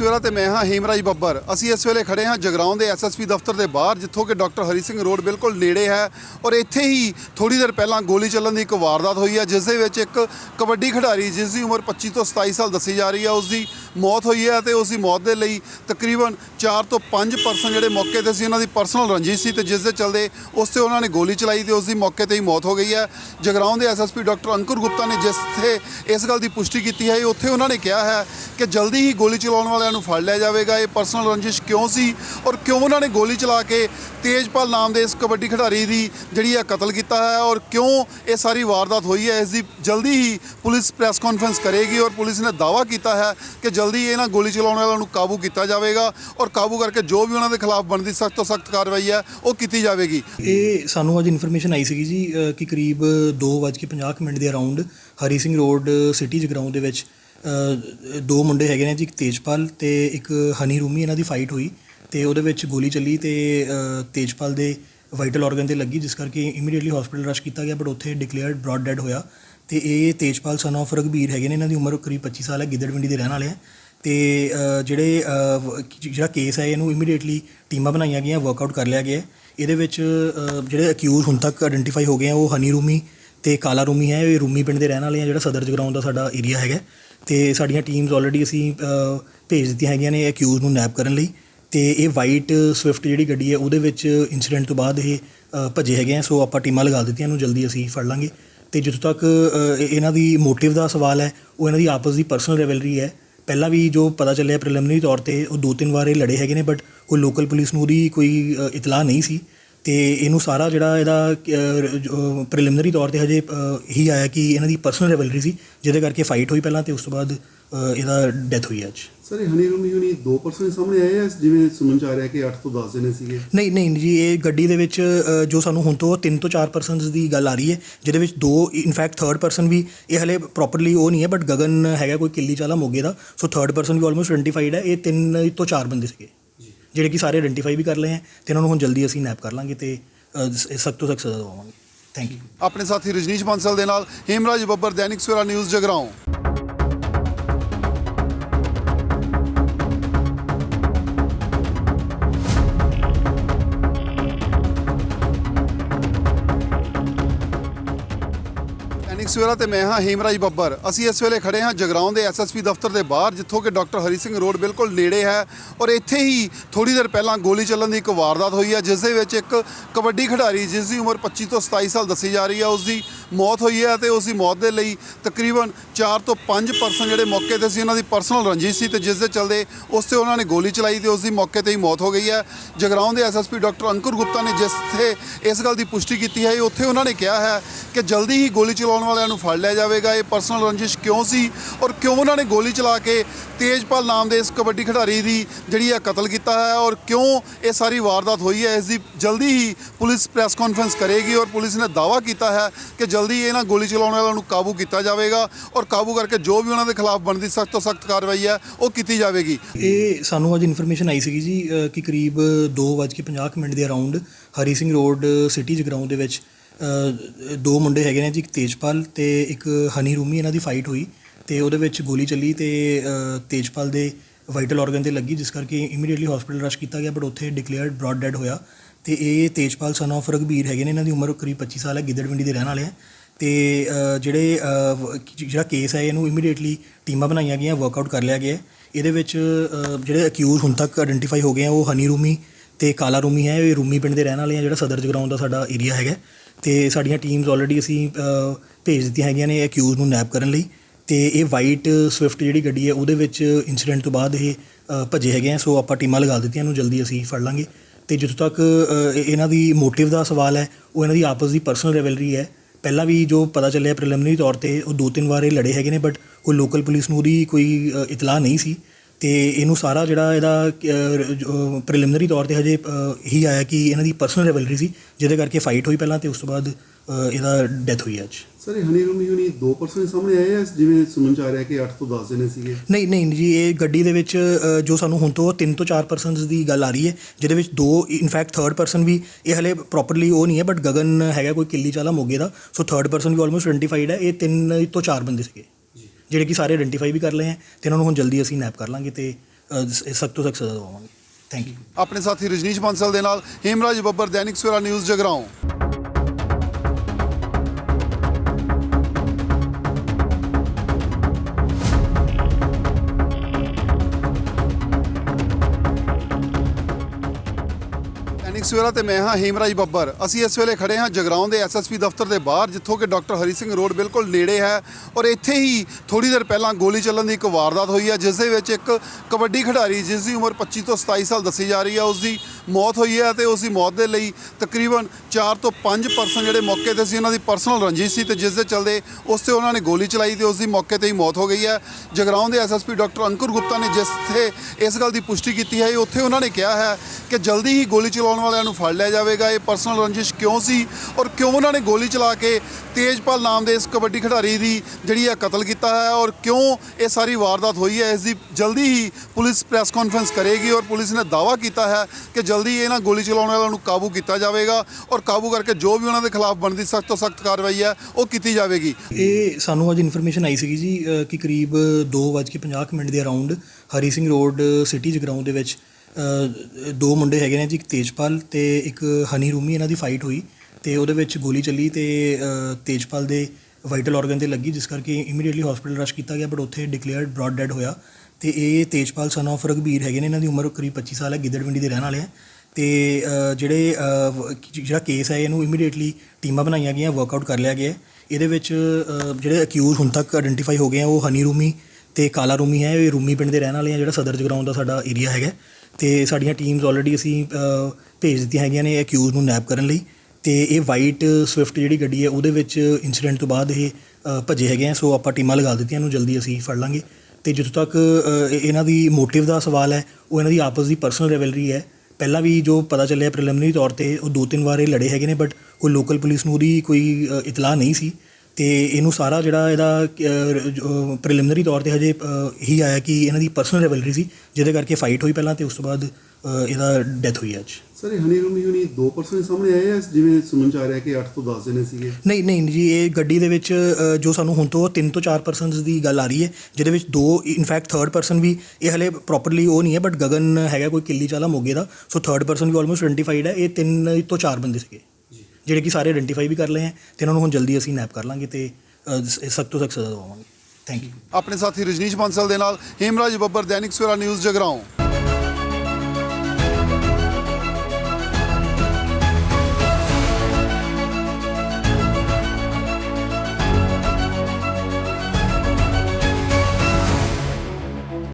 ਸਵੇਰਾ ਤੇ ਮੈਂ ਹਾਂ ਹੇਮਰਾਜ ਬੱਬਰ। ਅਸੀਂ ਇਸ ਵੇਲੇ ਖੜੇ ਹਾਂ ਜਗਰਾਉਂ ਦੇ ਐਸਐਸਪੀ ਦਫ਼ਤਰ ਦੇ ਬਾਹਰ, ਜਿੱਥੋਂ ਕਿ ਡਾਕਟਰ ਹਰੀ ਸਿੰਘ ਰੋਡ ਬਿਲਕੁਲ ਨੇੜੇ ਹੈ ਔਰ ਇੱਥੇ ਹੀ ਥੋੜੀ ਦੇਰ ਪਹਿਲਾਂ ਗੋਲੀ ਚੱਲਣ ਦੀ ਇੱਕ ਵਾਰਦਾਤ ਹੋਈ ਹੈ, ਜਿਸ ਦੇ ਵਿੱਚ ਇੱਕ ਕਬੱਡੀ ਖਿਡਾਰੀ, ਜਿਸ ਦੀ ਉਮਰ 25 ਤੋਂ 27 ਸਾਲ ਦੱਸੀ ਜਾ ਰਹੀ ਹੈ, ਉਸ ਦੀ ਮੌਤ ਹੋਈ ਹੈ ਤੇ ਉਸ ਦੀ ਮੌਤ ਦੇ ਲਈ ਤਕਰੀਬਨ 4 ਤੋਂ 5 ਪਰਸਨ ਜਿਹੜੇ ਮੌਕੇ ਤੇ ਸੀ, ਉਹਨਾਂ ਦੀ ਪਰਸਨਲ ਰੰਜਿਸ਼ ਸੀ ਤੇ ਜਿਸ ਦੇ ਚਲਦੇ ਉਸ ਤੇ ਉਹਨਾਂ ਨੇ ਗੋਲੀ ਚਲਾਈ ਤੇ ਉਸ ਦੀ ਮੌਕੇ ਤੇ ਹੀ ਮੌਤ ਹੋ ਗਈ ਹੈ। ਜਗਰਾਉਂ ਦੇ ਐਸਐਸਪੀ ਡਾਕਟਰ ਅੰਕੁਰ ਗੁਪਤਾ ਨੇ ਜਿਸ ਤੇ ਇਸ ਗੱਲ ਦੀ ਪੁਸ਼ਟੀ ਕੀਤੀ ਹੈ, ਉੱਥੇ ਉਹਨਾਂ ਨੇ ਕਿਹਾ ਹੈ ਕਿ ਜਲਦੀ ਹੀ ਗੋਲੀ ਚਲਾਉਣ ਵਾਲਿਆਂ ਨੂੰ ਫੜ ਲਿਆ ਜਾਵੇਗਾ। ਇਹ ਪਰਸਨਲ ਰੰਜਿਸ਼ ਕਿਉਂ ਸੀ ਔਰ ਕਿਉਂ ਉਹਨਾਂ ਨੇ ਗੋਲੀ ਚਲਾ ਕੇ ਤੇਜਪਾਲ ਨਾਮ ਦੇ ਇਸ ਕਬੱਡੀ ਖਿਡਾਰੀ ਦੀ ਜਿਹੜੀ ਹੈ ਕਤਲ ਕੀਤਾ ਹੈ ਔਰ ਕਿਉਂ ਇਹ ਸਾਰੀ ਵਾਰਦਾਤ ਹੋਈ ਹੈ, ਇਸ ਦੀ ਜਲਦੀ ਹੀ ਪੁਲਿਸ ਪ੍ਰੈਸ ਕਾਨਫਰੰਸ ਕਰੇਗੀ ਔਰ ਪੁਲਿਸ ਨੇ ਦਾਅਵਾ ਕੀਤਾ ਹੈ ਕਿ ਜਲਦੀ ਇਹਨਾਂ ਗੋਲੀ ਚਲਾਉਣ ਵਾਲਿਆਂ ਨੂੰ ਕਾਬੂ ਕੀਤਾ ਜਾਵੇਗਾ ਔਰ ਕਾਬੂ ਕਰਕੇ ਜੋ ਵੀ ਉਹਨਾਂ ਦੇ ਖਿਲਾਫ ਬਣਦੀ ਸਖਤ ਤੋਂ ਸਖਤ ਕਾਰਵਾਈ ਹੈ, ਉਹ ਕੀਤੀ ਜਾਵੇਗੀ। ਇਹ ਸਾਨੂੰ ਅੱਜ ਇਨਫੋਰਮੇਸ਼ਨ ਆਈ ਸੀਗੀ ਜੀ ਕਿ ਕਰੀਬ 2:50 ਮਿੰਟ ਦੇ around Hari Singh road city Jagraon ਦੇ ਵਿੱਚ ਦੋ ਮੁੰਡੇ ਹੈਗੇ ਨੇ ਜੀ, ਇੱਕ ਤੇਜਪਾਲ ਤੇ ਇੱਕ ਹਨੀ ਰੂਮੀ, ਇਹਨਾਂ ਦੀ ਫਾਈਟ ਹੋਈ। ਤੇ ਉਹਦੇ ਵਿੱਚ ਗੋਲੀ ਚੱਲੀ ਤੇ ਤੇਜਪਾਲ ਦੇ ਵਾਈਟਲ ਆਰਗਨ ਤੇ ਲੱਗੀ, ਜਿਸ ਕਰਕੇ ਇਮੀਡੀਏਟਲੀ ਹਸਪੀਟਲ ਰਸ਼ ਕੀਤਾ ਗਿਆ ਬਟ ਉੱਥੇ ਡਿਕਲੇਅਰਡ ਬ੍ਰੌਡ ਡੈਡ ਹੋਇਆ। ਤੇ ਇਹ ਤੇਜਪਾਲ ਸਨ ਆਫ ਰਗਬੀਰ ਹੈਗੇ ਨੇ, ਇਹਨਾਂ ਦੀ ਉਮਰ ਕਰੀਬ 25 ਸਾਲ ਹੈ ਗਿੱਦੜਵਿੰਡੀ ਦੇ ਰਹਿਣ ਵਾਲੇ ਹੈ। ਤੇ ਜਿਹੜੇ ਜਿਹੜਾ ਕੇਸ ਹੈ, ਇਹਨੂੰ ਇਮੀਡੀਏਟਲੀ ਟੀਮਾਂ ਬਣਾਈਆਂ ਗਈਆਂ ਵਰਕਆਊਟ ਕਰ ਲਿਆ ਗਿਆ ਇਹਦੇ ਵਿੱਚ ਜਿਹੜੇ ਅਕਿਊਜ਼ ਹੁਣ ਤੱਕ ਆਇਡੈਂਟੀਫਾਈ ਹੋ ਗਏ ਆ, ਉਹ ਹਨੀ ਰੂਮੀ ਤੇ ਕਾਲਾ ਰੂਮੀ ਹੈ, ਇਹ ਰੂਮੀ ਪਿੰਡ ਦੇ ਰਹਿਣ ਵਾਲੇ ਆ, ਜਿਹੜਾ ਸਦਰ ਜਗਰਾਉਂ ਦਾ ਸਾਡਾ ਏਰੀਆ ਹੈਗਾ। ਤੇ ਸਾਡੀਆਂ ਟੀਮਸ ਆਲਰੇਡੀ ਅਸੀਂ ਭੇਜ ਦਿੱਤੀਆਂ ਹੈਗੀਆਂ ਨੇ ਅਕਿਊਜ਼ ਨੂੰ ਨੈਪ ਕਰਨ ਲਈ। ਤੇ ਇਹ ਵਾਈਟ ਸਵਿਫਟ ਜਿਹੜੀ ਗੱਡੀ ਹੈ ਉਹਦੇ ਵਿੱਚ ਇਨਸੀਡੈਂਟ ਤੋਂ ਬਾਅਦ ਇਹ ਅ, ਭੱਜੇ ਹੈਗੇ ਆ ਸੋ ਆਪਾਂ ਟੀਮਾਂ ਲਗਾ ਦਿੱਤੀਆਂ ਇਹਨੂੰ ਜਲਦੀ ਅਸੀਂ ਫੜ ਲਾਂਗੇ। ਤੇ ਜਿੱਥੋਂ ਤੱਕ ਇਹਨਾਂ ਦੀ ਮੋਟਿਵ ਦਾ ਸਵਾਲ ਹੈ ਉਹ ਇਹਨਾਂ ਦੀ ਆਪਸ ਦੀ ਪਰਸਨਲ ਰੈਵਲਰੀ ਹੈ। ਪਹਿਲਾਂ ਵੀ ਜੋ ਪਤਾ ਚੱਲਿਆ ਪ੍ਰੀਲਿਮਿਨਰੀ ਤੌਰ ਤੇ ਉਹ ਦੋ ਤਿੰਨ ਵਾਰ ਇਹ ਲੜੇ ਹੈਗੇ ਨੇ ਬਟ ਉਹ ਲੋਕਲ ਪੁਲਿਸ ਨੂੰ ਉਹਦੀ ਕੋਈ ਇਤਲਾਹ ਨਹੀਂ ਸੀ। ਤੇ ਇਹਨੂੰ ਸਾਰਾ ਜਿਹੜਾ ਇਹਦਾ ਪ੍ਰੀਲਿਮਿਨਰੀ ਤੌਰ ਤੇ ਹਜੇ ਇਹੀ ਆਇਆ ਕਿ ਇਹਨਾਂ ਦੀ ਪਰਸਨਲ ਰਿਵੈਲਰੀ ਸੀ ਜਿਹਦੇ ਕਰਕੇ ਫਾਈਟ ਹੋਈ ਪਹਿਲਾਂ ਤੇ ਉਸ ਤੋਂ ਬਾਅਦ ਇਹਦਾ ਡੈਥ ਹੋਈ ਅੱਜ। ਸਰ ਇਹ ਹਨੀ ਰੂਮੀ ਹੁਣੀ 2% ਸਾਹਮਣੇ ਆਏ ਆ? ਜਿਵੇਂ ਸੁਣਨ ਚ ਆ ਰਿਹਾ ਕਿ 8 ਤੋਂ 10 ਜਣੇ ਸੀਗੇ? ਨਹੀਂ ਨਹੀਂ ਜੀ ਇਹ ਗੱਡੀ ਦੇ ਵਿੱਚ ਜੋ ਸਾਨੂੰ ਹੁਣ ਤੋਂ 3 ਤੋਂ 4 ਪਰਸਨਸ ਦੀ ਗੱਲ ਆ ਰਹੀ ਹੈ ਜਿਹਦੇ ਵਿੱਚ ਦੋ ਇਨਫੈਕਟ ਥਰਡ ਪਰਸਨ ਵੀ ਇਹ ਹਲੇ ਪ੍ਰੋਪਰਲੀ ਉਹ ਨਹੀਂ ਹੈ ਬਟ ਗਗਨ ਹੈਗਾ ਕੋਈ ਕਿੱਲੀ ਚਾਲਾ ਮੋਗੇ ਦਾ ਸੋ ਥਰਡ ਪਰਸਨ ਵੀ ਆਲਮੋਸਟ ਆਇਡੈਂਟੀਫਾਈਡ ਹੈ ਇਹ ਤਿੰਨ ਤੋਂ ਚਾਰ ਬੰਦੇ ਸੀਗੇ। ਜਿਹੜੇ ਕਿ ਸਾਰੇ ਆਇਡੈਂਟੀਫਾਈ ਵੀ ਕਰ ਲਏ ਹੈ ਤੇ ਇਹਨਾਂ ਨੂੰ ਹੁਣ ਜਲਦੀ ਅਸੀਂ ਨੈਪ ਕਰ ਲਾਂਗੇ ਤੇ ਸਖਤ ਤੋਂ ਸਖਤ ਸਜ਼ਾ ਦਵਾਵਾਂਗੇ ਥੈਂਕ ਯੂ ਆਪਣੇ ਸਾਥੀ ਰਜਨੀਸ਼ ਬਾਂਸਲ ਦੇ ਨਾਲ ਹੇਮਰਾਜ ਬੱਬਰ, ਦੈਨਿਕ ਸਵੇਰਾ ਨਿਊਜ਼ ਜਗਰਾਉਂ। ਸਵੇਰਾ ਤੇ ਮੈਂ ਹਾਂ ਹੇਮਰਾਜ ਬੱਬਰ। ਅਸੀਂ ਇਸ ਵੇਲੇ ਖੜੇ ਹਾਂ ਜਗਰਾਉਂ ਦੇ ਐਸਐਸਪੀ ਦਫ਼ਤਰ ਦੇ ਬਾਹਰ, ਜਿੱਥੋਂ ਕਿ ਡਾਕਟਰ ਹਰੀ ਸਿੰਘ ਰੋਡ ਬਿਲਕੁਲ ਨੇੜੇ ਹੈ ਔਰ ਇੱਥੇ ਹੀ ਥੋੜੀ ਦੇਰ ਪਹਿਲਾਂ ਗੋਲੀ ਚੱਲਣ ਦੀ ਇੱਕ ਵਾਰਦਾਤ ਹੋਈ ਹੈ, ਜਿਸ ਦੇ ਵਿੱਚ ਇੱਕ ਕਬੱਡੀ ਖਿਡਾਰੀ ਜਿਸ ਦੀ ਉਮਰ 25 ਤੋਂ 27 ਸਾਲ ਦੱਸੀ ਜਾ ਰਹੀ ਹੈ ਉਸ ਦੀ ਮੌਤ ਹੋਈ ਹੈ ਤੇ ਉਸ ਦੀ ਮੌਤ ਦੇ ਲਈ ਤਕਰੀਬਨ 4 ਤੋਂ 5 ਪਰਸਨ ਜਿਹੜੇ ਮੌਕੇ ਤੇ ਸੀ ਉਹਨਾਂ ਦੀ ਪਰਸਨਲ ਰੰਜਿਸ਼ ਸੀ ਤੇ ਜਿਸ ਦੇ ਚਲਦੇ ਉਸ ਤੇ ਉਹਨਾਂ ਨੇ ਗੋਲੀ ਚਲਾਈ ਤੇ ਉਸ ਦੀ ਮੌਕੇ ਤੇ ਹੀ ਮੌਤ ਹੋ ਗਈ ਹੈ। ਜਗਰਾਉਂ ਦੇ ਐਸਐਸਪੀ ਡਾਕਟਰ ਅੰਕੁਰ ਗੁਪਤਾ ਨੇ ਜਿਸ ਤੇ ਇਸ ਗੱਲ ਦੀ ਪੁਸ਼ਟੀ ਕੀਤੀ ਹੈ ਉੱਥੇ ਉਹਨਾਂ ਨੇ ਕਿਹਾ ਹੈ ਕਿ ਜਲਦੀ ਹੀ ਗੋਲੀ ਚਲਾਉਣ ਵਾਲਿਆਂ ਨੂੰ ਫੜ ਲਿਆ ਜਾਵੇਗਾ। ਇਹ ਪਰਸਨਲ ਰੰਜਿਸ਼ ਕਿਉਂ ਸੀ ਔਰ ਕਿਉਂ ਉਹਨਾਂ ਨੇ ਗੋਲੀ ਚਲਾ ਕੇ ਤੇਜਪਾਲ ਨਾਮ ਦੇ ਇਸ ਕਬੱਡੀ ਖਿਡਾਰੀ ਦੀ ਜਿਹੜੀ ਹੈ ਕਤਲ ਕੀਤਾ ਹੈ ਔਰ ਕਿਉਂ ਇਹ ਸਾਰੀ ਵਾਰਦਾਤ ਹੋਈ ਹੈ, ਇਸ ਦੀ ਜਲਦੀ ਹੀ ਪੁਲਿਸ ਪ੍ਰੈਸ ਕਾਨਫਰੰਸ ਕਰੇਗੀ ਔਰ ਪੁਲਿਸ ਨੇ ਦਾਅਵਾ ਕੀਤਾ ਹੈ ਕਿ ਜਲਦੀ ਇਹਨਾਂ ਗੋਲੀ ਚਲਾਉਣ ਵਾਲਿਆਂ ਨੂੰ ਕਾਬੂ ਕੀਤਾ ਜਾਵੇਗਾ ਔਰ ਕਾਬੂ ਕਰਕੇ ਜੋ ਵੀ ਉਹਨਾਂ ਦੇ ਖਿਲਾਫ ਬਣਦੀ ਸਖਤ ਤੋਂ ਸਖਤ ਕਾਰਵਾਈ ਹੈ, ਉਹ ਕੀਤੀ ਜਾਵੇਗੀ। ਇਹ ਸਾਨੂੰ ਅੱਜ ਇਨਫੋਰਮੇਸ਼ਨ ਆਈ ਸੀਗੀ ਜੀ ਕਿ ਕਰੀਬ 2:50 ਮਿੰਟ ਦੇ around Hari Singh road city Jagraon ਦੇ ਵਿੱਚ ਦੋ ਮੁੰਡੇ ਹੈਗੇ ਨੇ ਜੀ, ਇੱਕ ਤੇਜਪਾਲ ਤੇ ਇੱਕ ਹਨੀ ਰੂਮੀ ਇਹਨਾਂ ਦੀ ਫਾਈਟ ਹੋਈ ਤੇ ਉਹਦੇ ਵਿੱਚ ਗੋਲੀ ਚੱਲੀ ਤੇ ਤੇਜਪਾਲ ਦੇ ਵਾਈਟਲ ਆਰਗਨ ਤੇ ਲੱਗੀ, ਜਿਸ ਕਰਕੇ ਇਮੀਡੀਏਟਲੀ ਹਸਪੀਟਲ ਰਸ਼ ਕੀਤਾ ਗਿਆ ਬਟ ਉੱਥੇ ਡਿਕਲੇਅਰਡ ਬ੍ਰੌਡ ਡੈਡ ਹੋਇਆ। ਤੇ ਇਹ ਤੇਜਪਾਲ ਸਨ ਆਫ ਰਘਬੀਰ ਹੈਗੇ ਨੇ ਇਹਨਾਂ ਦੀ ਉਮਰ ਕਰੀਬ 25 ਸਾਲ ਹੈ ਗਿੱਦੜਵਿੰਡੀ ਦੇ ਰਹਿਣ ਵਾਲੇ ਹੈ। ਤੇ ਜਿਹੜੇ ਜਿਹੜਾ ਕੇਸ ਹੈ ਇਹਨੂੰ ਇਮੀਡੀਏਟਲੀ ਟੀਮਾਂ ਬਣਾਈਆਂ ਗਈਆਂ ਵਰਕਆਊਟ ਕਰ ਲਿਆ ਗਿਆ ਇਹਦੇ ਵਿੱਚ ਜਿਹੜੇ ਅਕਿਊਜ਼ ਹੁਣ ਤੱਕ ਆਇਡੈਂਟੀਫਾਈ ਹੋ ਗਏ ਆ ਉਹ ਹਨੀ ਰੂਮੀ ਤੇ ਕਾਲਾ ਰੂਮੀ ਹੈ। ਇਹ ਰੂਮੀ ਪਿੰਡ ਦੇ ਰਹਿਣ ਵਾਲੇ ਆ ਜਿਹੜਾ ਸਦਰ ਜਗਰਾਉਂ ਦਾ ਸਾਡਾ ਏਰੀਆ ਹੈਗਾ ਤੇ ਸਾਡੀਆਂ ਟੀਮਸ ਆਲਰੇਡੀ ਅਸੀਂ ਭੇਜ ਦਿੱਤੀਆਂ ਹੈਗੀਆਂ ਨੇ ਅਕਿਊਜ਼ ਨੂੰ ਨੈਪ ਕਰਨ ਲਈ। ਤੇ ਇਹ ਵਾਈਟ ਸਵਿਫਟ ਜਿਹੜੀ ਗੱਡੀ ਹੈ ਉਹਦੇ ਵਿੱਚ ਇਨਸੀਡੈਂਟ ਤੋਂ ਬਾਅਦ ਇਹ ਅ, ਭੱਜੇ ਹੈਗੇ ਆ ਸੋ ਆਪਾਂ ਟੀਮਾਂ ਲਗਾ ਦਿੱਤੀਆਂ ਨੂੰ ਜਲਦੀ ਅਸੀਂ ਫੜ ਲਾਂਗੇ। ਤੇ ਜਿੱਥੋਂ ਤੱਕ ਇਹਨਾਂ ਦੀ ਮੋਟਿਵ ਦਾ ਸਵਾਲ ਹੈ, ਉਹ ਇਹਨਾਂ ਦੀ ਆਪਸ ਦੀ ਪਰਸਨਲ ਰਿਵੈਲਰੀ ਹੈ। ਪਹਿਲਾਂ ਵੀ ਜੋ ਪਤਾ ਚੱਲਿਆ ਪ੍ਰੀਲਿਮਿਨਰੀ ਤੌਰ ਤੇ, ਉਹ ਦੋ ਤਿੰਨ ਵਾਰ ਇਹ ਲੜੇ ਹੈਗੇ ਨੇ ਬਟ ਉਹ ਲੋਕਲ ਪੁਲਿਸ ਨੂੰ ਉਹਦੀ ਕੋਈ ਇਤਲਾਹ ਨਹੀਂ ਸੀ। ਤੇ ਇਹਨੂੰ ਸਾਰਾ ਜਿਹੜਾ ਇਹਦਾ ਪ੍ਰੀਲਿਮਿਨਰੀ ਤੌਰ ਤੇ ਹਜੇ ਇਹੀ ਆਇਆ ਕਿ ਇਹਨਾਂ ਦੀ ਪਰਸਨਲ ਰਿਵੈਲਰੀ ਸੀ ਜਿਹਦੇ ਕਰਕੇ ਫਾਈਟ ਹੋਈ ਪਹਿਲਾਂ ਤੇ ਉਸ ਤੋਂ ਬਾਅਦ ਇਹਦਾ ਡੈਥ ਹੋਈ ਅੱਜ। ਸਰ ਇਹ ਹਨੀ ਰੂਮੀ ਹੁਣੀ 2% ਸਾਹਮਣੇ ਆਏ ਆ? ਜਿਵੇਂ ਸੁਣਨ ਚ ਆ ਰਿਹਾ ਕਿ 8 ਤੋਂ 10 ਜਣੇ ਸੀਗੇ? ਨਹੀਂ ਨਹੀਂ ਜੀ ਇਹ ਗੱਡੀ ਦੇ ਵਿੱਚ ਜੋ ਸਾਨੂੰ ਹੁਣ ਤੋਂ 3 ਤੋਂ 4 ਪਰਸਨਸ ਦੀ ਗੱਲ ਆ ਰਹੀ ਹੈ ਜਿਹਦੇ ਵਿੱਚ ਦੋ ਇਨਫੈਕਟ ਥਰਡ ਪਰਸਨ ਵੀ ਇਹ ਹਲੇ ਪ੍ਰੋਪਰਲੀ ਉਹ ਨਹੀਂ ਹੈ ਬਟ ਗਗਨ ਹੈਗਾ ਕੋਈ ਕਿੱਲੀ ਚਾਲਾ ਮੋਗੇ ਦਾ ਸੋ ਥਰਡ ਪਰਸਨ ਵੀ ਆਲਮੋਸਟ ਆਇਡੈਂਟੀਫਾਈਡ ਹੈ ਇਹ ਤਿੰਨ ਤੋਂ ਚਾਰ ਬੰਦੇ ਸੀਗੇ। ਜਿਹੜੇ ਕਿ ਸਾਰੇ ਆਇਡੈਂਟੀਫਾਈ ਵੀ ਕਰ ਲਏ ਹੈ, ਤੇ ਇਹਨਾਂ ਨੂੰ ਹੁਣ ਜਲਦੀ ਅਸੀਂ ਨੈਪ ਕਰ ਲਾਂਗੇ ਤੇ ਸਖਤ ਤੋਂ ਸਖਤ ਸਜ਼ਾ ਦਵਾਵਾਂਗੇ ਥੈਂਕ ਯੂ ਆਪਣੇ ਸਾਥੀ ਰਜਨੀਸ਼ ਬਾਂਸਲ ਦੇ ਨਾਲ ਹੇਮਰਾਜ ਬੱਬਰ, ਦੈਨਿਕ ਸਵੇਰਾ ਨਿਊਜ਼ ਜਗਰਾਉਂ। ਦੈਨਿਕ ਸਵੇਰਾ ਤੇ ਮੈਂ ਹਾਂ ਹੇਮਰਾਜ ਬੱਬਰ। ਅਸੀਂ ਇਸ ਵੇਲੇ ਖੜੇ ਹਾਂ ਜਗਰਾਉਂ ਦੇ ਐਸਐਸਪੀ ਦਫ਼ਤਰ ਦੇ ਬਾਹਰ, ਜਿੱਥੋਂ ਕਿ ਡਾਕਟਰ ਹਰੀ ਸਿੰਘ ਰੋਡ ਬਿਲਕੁਲ ਨੇੜੇ ਹੈ ਔਰ ਇੱਥੇ ਹੀ ਥੋੜੀ ਦੇਰ ਪਹਿਲਾਂ ਗੋਲੀ ਚੱਲਣ ਦੀ ਇੱਕ ਵਾਰਦਾਤ ਹੋਈ ਹੈ, ਜਿਸ ਦੇ ਵਿੱਚ ਇੱਕ ਕਬੱਡੀ ਖਿਡਾਰੀ, ਜਿਸ ਦੀ ਉਮਰ 25 ਤੋਂ 27 ਸਾਲ ਦੱਸੀ ਜਾ ਰਹੀ ਹੈ, ਉਸ ਦੀ ਮੌਤ ਹੋਈ ਹੈ ਤੇ ਉਸ ਦੀ ਮੌਤ ਦੇ ਲਈ ਤਕਰੀਬਨ 4 ਤੋਂ 5 ਪਰਸਨ ਜਿਹੜੇ ਮੌਕੇ ਤੇ ਸੀ, ਉਹਨਾਂ ਦੀ ਪਰਸਨਲ ਰੰਜਿਸ਼ ਸੀ ਤੇ ਜਿਸ ਦੇ ਚਲਦੇ ਉਸ ਤੇ ਉਹਨਾਂ ਨੇ ਗੋਲੀ ਚਲਾਈ ਤੇ ਉਸ ਦੀ ਮੌਕੇ ਤੇ ਹੀ ਮੌਤ ਹੋ ਗਈ ਹੈ। ਜਗਰਾਉਂ ਦੇ ਐਸਐਸਪੀ ਡਾਕਟਰ ਅੰਕੁਰ ਗੁਪਤਾ ਨੇ ਜਿਸ ਤੇ ਇਸ ਗੱਲ ਦੀ ਪੁਸ਼ਟੀ ਕੀਤੀ ਹੈ ਉੱਥੇ ਉਹਨਾਂ ਨੇ ਕਿਹਾ ਹੈ ਕਿ ਜਲਦੀ ਹੀ ਗੋਲੀ ਚਲਾਉਣ ਵਾਲਿਆਂ ਨੂੰ ਫੜ ਲਿਆ ਜਾਵੇਗਾ। ਇਹ ਪਰਸਨਲ ਰੰਜਿਸ਼ ਕਿਉਂ ਸੀ ਔਰ ਕਿਉਂ ਉਹਨਾਂ ਨੇ ਗੋਲੀ ਚਲਾ ਕੇ ਤੇਜਪਾਲ ਨਾਮ ਦੇ ਇਸ ਕਬੱਡੀ ਖਿਡਾਰੀ ਦੀ ਜਿਹੜੀ ਹੈ ਕਤਲ ਕੀਤਾ ਹੈ ਔਰ ਕਿਉਂ ਇਹ ਸਾਰੀ ਵਾਰਦਾਤ ਹੋਈ ਹੈ, ਇਸ ਦੀ ਜਲਦੀ ਹੀ ਪੁਲਿਸ ਪ੍ਰੈਸ ਕਾਨਫਰੰਸ ਕਰੇਗੀ ਔਰ ਪੁਲਿਸ ਨੇ ਦਾਅਵਾ ਕੀਤਾ ਹੈ ਕਿ ਜਲਦੀ ਇਹਨਾਂ ਗੋਲੀ ਚਲਾਉਣ ਵਾਲਿਆਂ ਨੂੰ ਕਾਬੂ ਕੀਤਾ ਜਾਵੇਗਾ ਔਰ ਕਾਬੂ ਕਰਕੇ ਜੋ ਵੀ ਉਹਨਾਂ ਦੇ ਖਿਲਾਫ ਬਣਦੀ ਸਖਤ ਤੋਂ ਸਖਤ ਕਾਰਵਾਈ ਹੈ, ਉਹ ਕੀਤੀ ਜਾਵੇਗੀ। ਇਹ ਸਾਨੂੰ ਅੱਜ ਇਨਫੋਰਮੇਸ਼ਨ ਆਈ ਸੀਗੀ ਜੀ ਕਿ ਕਰੀਬ 2:50 ਮਿੰਟ ਦੇ around Hari Singh road city Jagraon ਦੇ ਵਿੱਚ ਦੋ ਮੁੰਡੇ ਹੈਗੇ ਨੇ ਜੀ, ਇੱਕ ਤੇਜਪਾਲ ਤੇ ਇੱਕ ਹਨੀ ਰੂਮੀ ਇਹਨਾਂ ਦੀ ਫਾਈਟ ਹੋਈ ਤੇ ਉਹਦੇ ਵਿੱਚ ਗੋਲੀ ਚੱਲੀ ਤੇ ਤੇਜਪਾਲ ਦੇ ਵਾਈਟਲ ਆਰਗਨ ਤੇ ਲੱਗੀ ਜਿਸ ਕਰਕੇ ਇਮੀਡੀਏਟਲੀ ਹਸਪੀਟਲ ਰਸ਼ ਕੀਤਾ ਗਿਆ ਬਟ ਉੱਥੇ ਡਿਕਲੇਅਰਡ ਬ੍ਰੌਡ ਡੈਡ ਹੋਇਆ ਤੇ ਇਹ ਤੇਜਪਾਲ ਸਨ of ਰਘਬੀਰ ਹੈਗੇ ਨੇ, ਇਹਨਾਂ ਦੀ ਉਮਰ ਕਰੀਬ 25 ਸਾਲ ਹੈ, ਗਿੱਦੜਵਿੰਡੀ ਦੇ ਰਹਿਣ ਵਾਲੇ ਆ ਅਤੇ ਜਿਹੜੇ ਜਿਹੜਾ ਕੇਸ ਹੈ, ਇਹਨੂੰ ਇਮੀਡੀਏਟਲੀ ਟੀਮਾਂ ਬਣਾਈਆਂ ਗਈਆਂ ਵਰਕਆਊਟ ਕਰ ਲਿਆ ਗਿਆ। ਇਹਦੇ ਵਿੱਚ ਜਿਹੜੇ ਅਕਿਊਜ਼ ਹੁਣ ਤੱਕ ਆਇਡੈਂਟੀਫਾਈ ਹੋ ਗਏ ਆ, ਉਹ ਹਨੀ ਰੂਮੀ ਤੇ ਕਾਲਾ ਰੂਮੀ ਹੈ। ਇਹ ਰੂਮੀ ਪਿੰਡ ਦੇ ਰਹਿਣ ਵਾਲੇ ਆ, ਜਿਹੜਾ ਸਦਰ ਜਗਰਾਉਂ ਦਾ ਸਾਡਾ ਏਰੀਆ ਹੈਗਾ। ਤੇ ਸਾਡੀਆਂ ਟੀਮਸ ਆਲਰੇਡੀ ਅਸੀਂ ਭੇਜ ਦਿੱਤੀਆਂ ਹੈਗੀਆਂ ਨੇ ਅਕਿਊਜ਼ ਨੂੰ ਨੈਪ ਕਰਨ ਲਈ। ਤੇ ਇਹ ਵਾਈਟ ਸਵਿਫਟ ਜਿਹੜੀ ਗੱਡੀ ਹੈ, ਉਹਦੇ ਵਿੱਚ ਇਨਸੀਡੈਂਟ ਤੋਂ ਬਾਅਦ ਇਹ ਭੱਜੇ ਹੈਗੇ ਆ। ਸੋ ਆਪਾਂ ਟੀਮਾਂ ਲਗਾ ਦਿੱਤੀਆਂ ਨੂੰ ਜਲਦੀ ਅਸੀਂ ਫੜ ਲਾਂਗੇ। ਤੇ ਜਿੱਥੋਂ ਤੱਕ ਇਹਨਾਂ ਦੀ ਮੋਟਿਵ ਦਾ ਸਵਾਲ ਹੈ, ਉਹ ਇਹਨਾਂ ਦੀ ਆਪਸ ਦੀ ਪਰਸਨਲ ਰਿਵੈਲਰੀ ਹੈ। ਪਹਿਲਾਂ ਵੀ ਜੋ ਪਤਾ ਚੱਲਿਆ ਪ੍ਰੀਲਿਮਿਨਰੀ ਤੌਰ ਤੇ ਉਹ ਦੋ ਤਿੰਨ ਵਾਰ ਇਹ ਲੜੇ ਹੈਗੇ ਨੇ ਬਟ ਉਹ ਲੋਕਲ ਪੁਲਿਸ ਨੂੰ ਉਹਦੀ ਕੋਈ ਇਤਲਾਹ ਨਹੀਂ ਸੀ। ਤੇ ਇਹਨੂੰ ਸਾਰਾ ਜਿਹੜਾ ਇਹਦਾ ਪ੍ਰੀਲਿਮਿਨਰੀ ਤੌਰ ਤੇ ਹਜੇ ਇਹੀ ਆਇਆ ਕਿ ਇਹਨਾਂ ਦੀ ਪਰਸਨਲ ਰਿਵੈਲਰੀ ਸੀ ਜਿਹਦੇ ਕਰਕੇ ਫਾਈਟ ਹੋਈ ਪਹਿਲਾਂ ਤੇ ਉਸ ਤੋਂ ਬਾਅਦ ਇਹਦਾ ਡੈਥ ਹੋਈ ਅੱਜ। ਸਰ ਇਹ ਹਨੀ ਰੂਮੀ ਹੁਣੀ 2% ਸਾਹਮਣੇ ਆਏ ਆ ਜਿਵੇਂ ਸੁਣਨ ਚ ਆ ਰਿਹਾ ਕਿ 8 ਤੋਂ 10 ਜਣੇ ਸੀਗੇ? ਨਹੀਂ ਨਹੀਂ ਜੀ ਇਹ ਗੱਡੀ ਦੇ ਵਿੱਚ ਜੋ ਸਾਨੂੰ ਹੁਣ ਤੋਂ 3 ਤੋਂ 4 ਪਰਸਨਸ ਦੀ ਗੱਲ ਆ ਰਹੀ ਹੈ ਜਿਹਦੇ ਵਿੱਚ ਦੋ ਇਨਫੈਕਟ ਥਰਡ ਪਰਸਨ ਵੀ ਇਹ ਹਲੇ ਪ੍ਰੋਪਰਲੀ ਉਹ ਨਹੀਂ ਹੈ ਬਟ ਗਗਨ ਹੈਗਾ ਕੋਈ ਕਿੱਲੀ ਚਾਲਾ ਮੋਗੇ ਦਾ ਸੋ ਥਰਡ ਪਰਸਨ ਵੀ ਆਲਮੋਸਟ ਆਇਡੈਂਟੀਫਾਈਡ ਹੈ ਇਹ ਤਿੰਨ ਤੋਂ ਚਾਰ ਬੰਦੇ ਸੀਗੇ। ਜਿਹੜੇ ਕਿ ਸਾਰੇ ਆਇਡੈਂਟੀਫਾਈ ਵੀ ਕਰ ਲਏ ਹੈ ਤੇ ਇਹਨਾਂ ਨੂੰ ਹੁਣ ਜਲਦੀ ਅਸੀਂ ਨੈਪ ਕਰ ਲਾਂਗੇ ਤੇ ਸਖਤ ਤੋਂ ਸਖਤ ਸਜ਼ਾ ਦਵਾਵਾਂਗੇ ਥੈਂਕ ਯੂ ਆਪਣੇ ਸਾਥੀ ਰਜਨੀਸ਼ ਬਾਂਸਲ ਦੇ ਨਾਲ ਹੇਮਰਾਜ ਬੱਬਰ, ਦੈਨਿਕ ਸਵੇਰਾ ਨਿਊਜ਼ ਜਗਰਾਉਂ।